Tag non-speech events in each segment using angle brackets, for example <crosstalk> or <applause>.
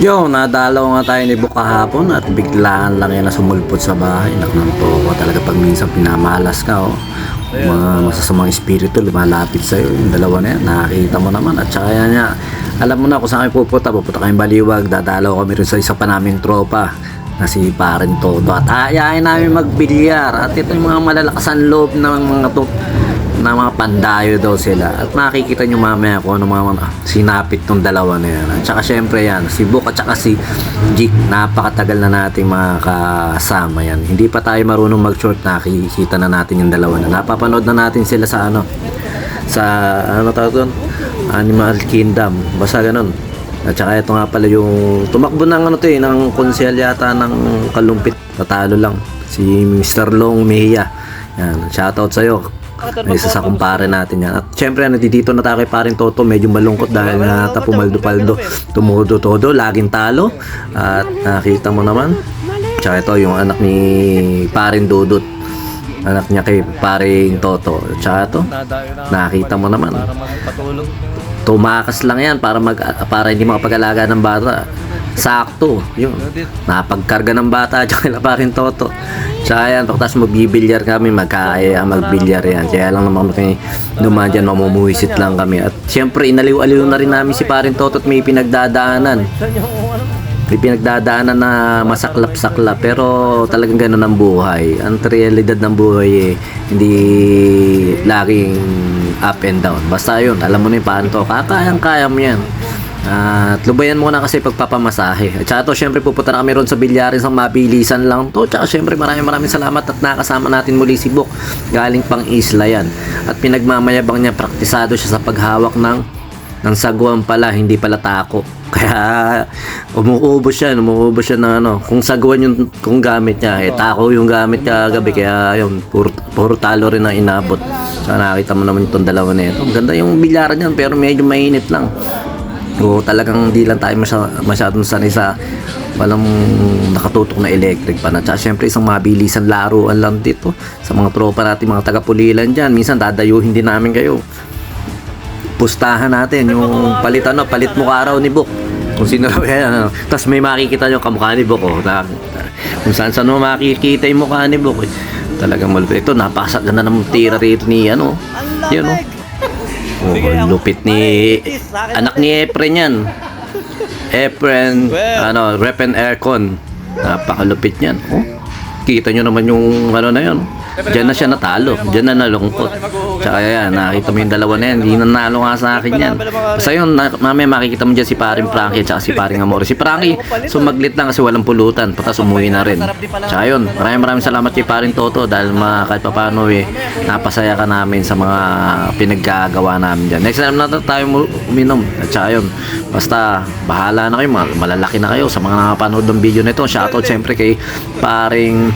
Yo, nadalaw nga tayo ni Buk kahapon at biglaan lang yan na sumulpot sa bahay. Naknampo ko talaga pag minsan pinamalas ka, oh. Mga masasamang espiritu lumalapit sa'yo. Yung dalawa na yan, nakakita mo naman. At saka yan nga, alam mo na kung saan kami pupunta. Pupunta kayong baliwag, dadalaw kami rin sa isa pa naming tropa na si Paren Todo. At ayayin namin magbilyar. At ito yung mga malalakasan loob ng mga to na mga pandayo daw sila. At makikita nyo mamaya kung ano mga sinapit tong dalawa na yan. At saka syempre yan, si Book at saka si Jik, napakatagal na nating mga kasama yan. Hindi pa tayo marunong mag-short, nakikita na natin yung dalawa na. Napapanood na natin sila sa ano, sa ano tawag doon? Animal Kingdom. Basta ganun. At saka ito nga pala yung tumakbo ng ano to eh, ng konsel yata ng kalumpit. Tatalo lang. Si Mr. Long Mejia. Yan, shoutout sa'yo. Isa sa kumpare natin yan. At syempre, nandito na tayo kay paring Toto. Medyo malungkot dahil nga tapumaldo-paldo. Tumudo-todo, laging talo. At nakita mo naman. Tsaka ito, yung anak ni paring Dudut. Anak niya kay paring Toto. Tsaka ito, nakita mo naman. Tumakas lang yan para mag para hindi makapag-alaga ng bata. Sakto, yun. Napagkarga ng bata <laughs> at kila pa rin toto. Tsaka yan, tapos magbibilyar kami, magkaya magbilyar yan. Kaya lang naman kami dumaan dyan, mamumuwisit lang kami. At syempre, inaliw-aliw na rin namin si parin toto at may pinagdadaanan. May pinagdadaanan na masaklap-saklap pero talagang ganun ang buhay. Ang realidad ng buhay eh, hindi laging up and down. Basta yun, alam mo na yung paano to. Kakayang-kaya mo yan. At lubayan mo na kasi pagpapamasahe. At saka to, syempre pupunta na kami ron sa bilyarin sa mabilisan lang to. Tsaka syempre maraming maraming salamat at nakasama natin muli si Bok. Galing pang isla yan. At pinagmamayabang niya, praktisado siya sa paghawak ng ng sagwan pala, hindi pala tako. <laughs> Kaya umuubos siya, umuubos siya ng ano, kung sagwan yung kung gamit niya, eh tako yung gamit niya gabi kaya yun, puro, puro talo rin ang inabot. So nakita mo naman itong dalawa na ito. Ganda yung bilyaran niyan pero medyo mainit lang. O talagang di lang tayo masya, masyadong sanay sa walang nakatutok na electric pa na. Tsaka syempre isang mabilisan laruan lang dito sa mga tropa natin, mga taga-pulilan dyan. Minsan dadayuhin din namin kayo pustahan natin yung palit ano, palit mukha raw ni Bok. Kung sino raw yan, ano. Tapos may makikita yung kamukha ni Bok. Oh. Na, kung saan saan mo makikita yung mukha ni Bok. Eh. Talagang malupit. Ito, napasag ganda ng tira rito ni ano. Yan oh. Oh, lupit ni anak ni Efren yan. Efren, ano, rep and aircon. Napakalupit niyan. Oh. Kita nyo naman yung ano na yun. Diyan na siya natalo. Diyan na nalungkot. Tsaka yan, nakita mo yung dalawa na yan. Hindi nanalo nga sa akin yan. Basta yun, mamaya makikita mo dyan si paring Frankie at si paring Amore. Si Frankie, sumaglit lang kasi walang pulutan. Patas umuwi na rin. Tsaka yun, maraming maraming salamat kay paring Toto dahil ma, kahit paano eh, napasaya ka namin sa mga pinaggagawa namin dyan. Next time na tayo uminom. At saka yun, basta bahala na kayo, mal- malalaki na kayo sa mga nakapanood ng video nito. Shoutout syempre kay paring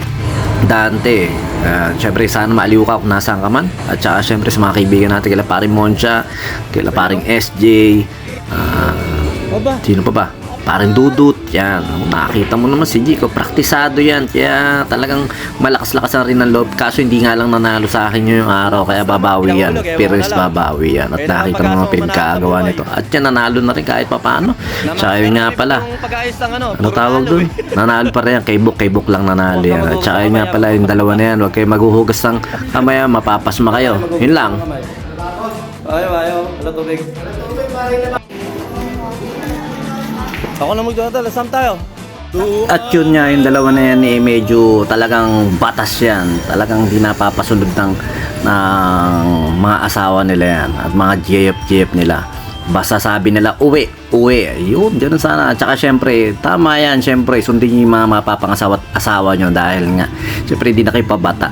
Dante. Uh, syempre sana maaliw ka kung nasaan ka man. At saka syempre sa mga kaibigan natin kila paring Moncha, kila paring SJ, ah, sino pa ba? Paring Dudut, yan. Nakita mo naman si Jico, praktisado yan. Kaya talagang malakas-lakas na rin ang loob. Kaso hindi nga lang nanalo sa akin yung araw, kaya babawi yan. Pero is babawi yan. At nakita mo mga pinagkagawa nito. At yan, nanalo na rin kahit papaano. Tsaka yun nga pala, ano tawag dun? Nanalo pa rin yan. Kay Book, kay Book lang nanalo yan. At saka yun nga pala, yung dalawa na yan. Huwag kayo maghuhugas ng kamaya, mapapasma kayo. Yun lang. Ayaw, ayaw. Wala tubig. Ako na magdadala. Saan tayo? At yun nga, yung dalawa na yan eh, medyo talagang batas yan. Talagang di napapasunod ng, ng mga asawa nila yan. At mga GF-GF nila. Basta sabi nila, uwi, uwi. Yun, dyan sana. At saka syempre, tama yan. Syempre, sundin yung mga mapapangasawa asawa nyo dahil nga, syempre, hindi na kayo pabata.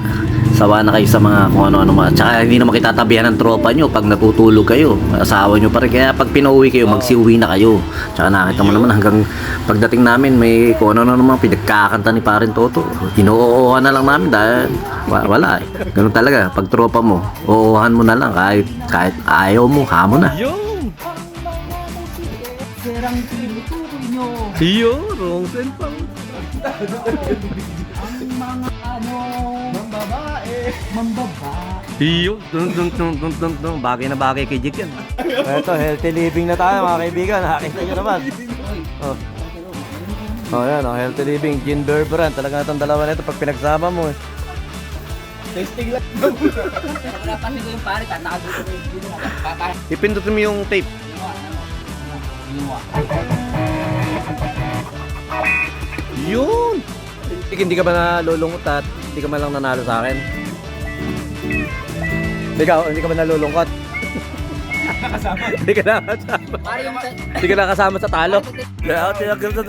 Sawa na kayo sa mga kung ano-ano mga. Tsaka hindi naman kitatabihan ng tropa nyo pag natutulog kayo. Asawa nyo pa rin. Kaya pag pinauwi kayo, magsiuwi na kayo. Tsaka nakita mo naman hanggang pagdating namin, may kung ano-ano naman pinagkakanta ni Parin Toto. Inuuuhan na lang namin dahil wa- wala eh. Ganun talaga. Pag tropa mo, uuhan mo na lang kahit, kahit ayaw mo, hamo na. Yun! Wrong send pa. ang mga mambabae. Yun! Dun, dun, dun, dun, dun, dun. Bagay na bagay kay Jake yan. Ito, healthy living na tayo mga kaibigan. Nakakita nyo naman. Oh. Oh, yan, oh, healthy living, gin beer brand. Talaga itong dalawa na ito pag pinagsama mo eh. Tasting lang. Wala pa ko yung pare, tatago ko yung dito na. Papa, Ipindutin mo yung tape. ginawa, ano? Ginawa. Yun! Hindi ka ba nalulungkot at hindi ka man lang nanalo sa akin? Ikaw, hindi ka ba nalulungkot? Hindi ka nakasama. Pare yung Hindi ka nakasama sa talo. Kaya ako tinagam sa.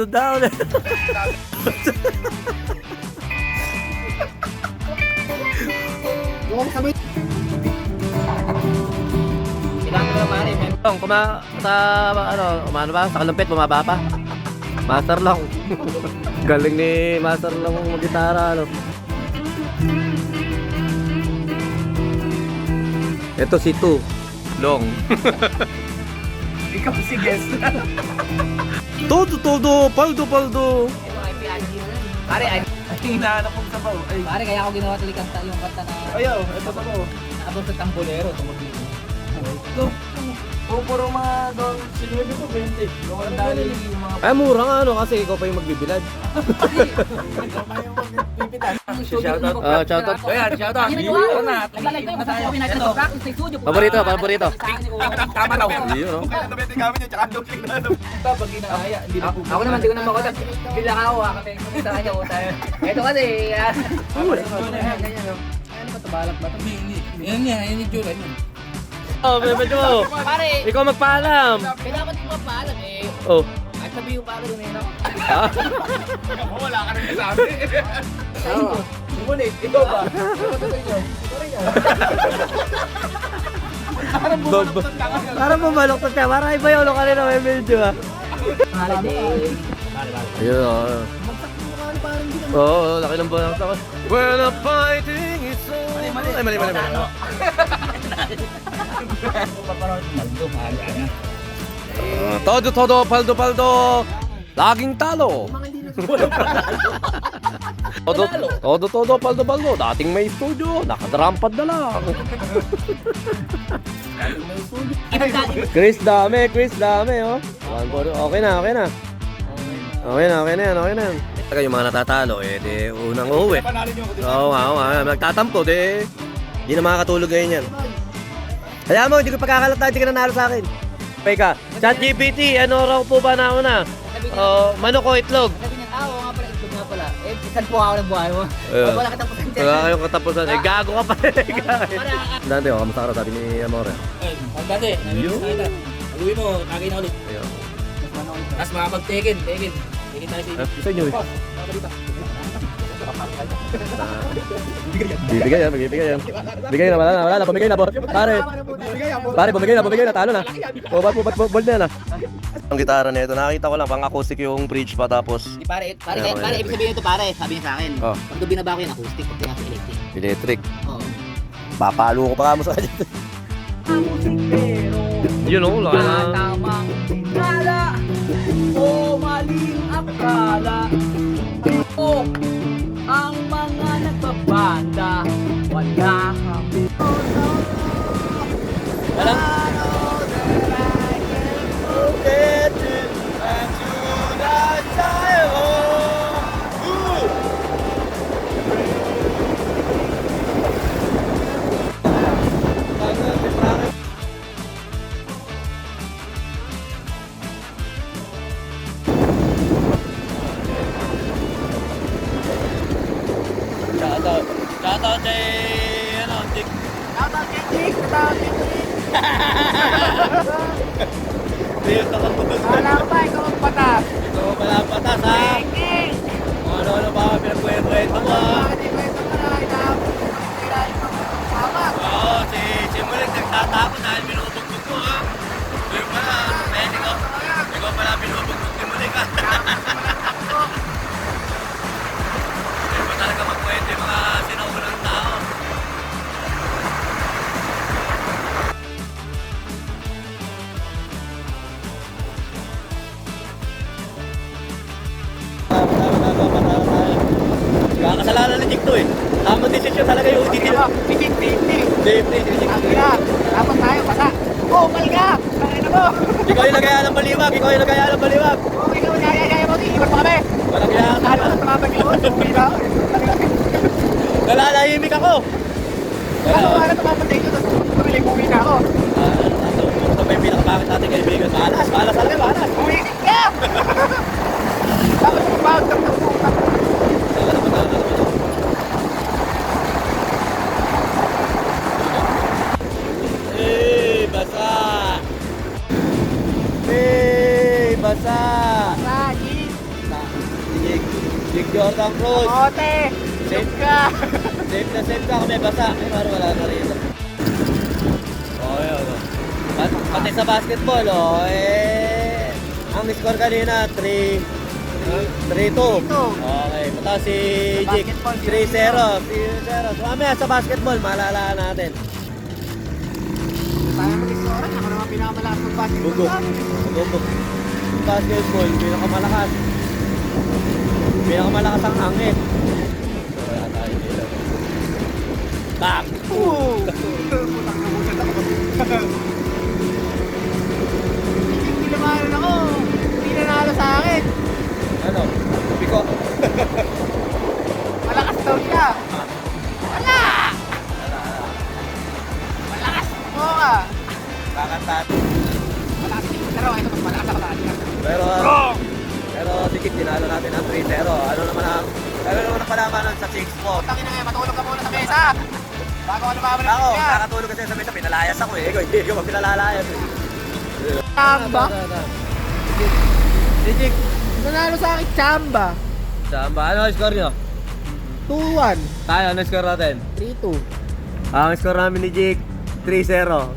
Yung sabi. kailangan ko na pare. may- Long, kuma sa ano, umano ba? Sa kalumpit bumaba pa. Master Long. Galing ni Master Long mag-gitara ano. Ito si Tu. Long. <laughs> Ikaw si guest. <laughs> todo, todo. Paldo, paldo. Ito ay PNG na lang. Pare, ay, Ay, hinahanap kong sabaw. Ay, pare kaya ako ginawa tuloy kanta yung kanta na ayaw. Ito sabaw. abot sa tambolero tungkol dito. O, puro mga doon. Sinuwi ko 20. Yung ang dali yung mga Ay, mura nga ano kasi ikaw pa yung magbibilad. Shoutout. Ah, shoutout. Ayan, shout out. Ginagawa na. Naglalay ko yung masasabi natin sa practice sa studio. Paborito, paborito. Tama daw. Yun, no? Pag ginahaya, hindi na Ako naman, di ko na makotak. Bila ka ako, kasi kung sa kanya utay. Ito kasi, ah, ganyan, no? Ano ba ito, balak ba ito? Yan yan, yan yung jura niya. Oh, bebe mo. Pare, Ikaw magpaalam. kailangan ko mapaalam eh. Oh. At sabi yung pare eh, no? Ah. Wala ka rin sabi. Oo. Ngunit, ikaw ba? Dog ba? Parang bumalok to siya. Parang iba yung ulo kanina may medyo ah. Holiday. Ayun oh. Oo, oh, laki ng bulang ako. When the fighting is so... Ay, mali, mali, mali. mali. Ah, todo, todo, paldo, paldo. Laging talo. todo, todo, todo, paldo, paldo. Dating may studio, nakadarampad na lang. Chris dami, Chris dami, oh. One, four, okay na, okay na. Okay na, okay na yan, okay na yan. Yung mga natatalo, eh, di unang uuwi. Oo nga, oo nga. Nagtatampo, di. Di na makakatulog ngayon yan. Kaya mo, hindi ko pagkakalata, hindi ka nanalo sa akin. Peka, chat GPT, ano raw po ba na una? Oh, manok o itlog? Sabi niya, ah, oo nga pala, ito nga pala. Eh, saan po ako ng buhay mo? Ayun. Wala ka tapos ng Wala kayong katapusan. Eh, gago ka pa. Para, Dante, oh, kamusta ka raw, sabi ni Amore. Ay, ang dati. Yun. Aluwi mo, tagay na ulit. Ayun. Tapos makapag-taken, taken. Taken tayo sa Ah, inyo. Isa nyo eh. Balita. Bibigay yan, bibigay yan. Bigay na, wala na, wala na, pumigay na, boss. Pare. Pare, bumigay na, bumigay na, talo na. O, ba't, ba't, ba't, bold na yan ah. Ang gitara na ito, nakita ko lang, pang acoustic yung bridge pa tapos Di pare, pare, pare, ayan. ibig sabihin ito pare, sabi niya sa akin. Oh. Pag doon binaba ko yung acoustic, pag tinasa electric. electric. Oo. Papalo ko pa ka mo sa kanya. Yun o, wala na. Tamang kala o maling akala o wala kami. Shoutout. siya talaga yung titil. Titik, titik. Siyempre, titik. Ang hirap. Dapat tayo, basa. Oh, malga! Tangin na mo! Ikaw yung nagaya ng baliwag! Ikaw yung nagaya ng baliwag! Oo, ikaw yung nagaya mo! Iiwan pa kami! Walang kailangan ka na! Tumabag yun! Tumabag na! Nalalahimik ako! Ano ba na tumapatay ko? Tapos tumilig-uwi na ako! Ito may pinakapakit natin kaibigan. Maalas! Maalas talaga! Maalas! Uwi ka! Tapos tumabag! Tapos tumabag! Hey, basa! Lagi! Jig, Jig Jordan Cruz. Ote! Safe ka! <laughs> Safe na safe ka kami basa. Ay, parang wala na rito. Okay, okay. Pat, pati sa basketball, oh, eh, ang score kanina, 3 3-2. Okay, pata si Jig. Basketball, 3-0. 3-0. So, mamaya sa basketball, malala natin. Tayo mag-isoran, ako naman pinakamalakas ng basketball. Bugok. Bugok. Basketball, pinakamalakas. Pinakamalakas ang hangin. Wala tayo dito. Tak! Ako. Ano ang palamanan sa 6-4? Tangin na nga, matulog ka muna sa mesa. Bago ka lumabalik Ako, niya. nakatulog kasi sa mesa, pinalayas ako eh. Ikaw, hindi ko pa pinalalayas eh. Chamba? Dijik, Nanalo sa akin, Chamba. saan ba? Ano ang score nyo? 2-1. Tayo, ano ang score natin? 3-2. Ang score namin ni Jake, 3-0.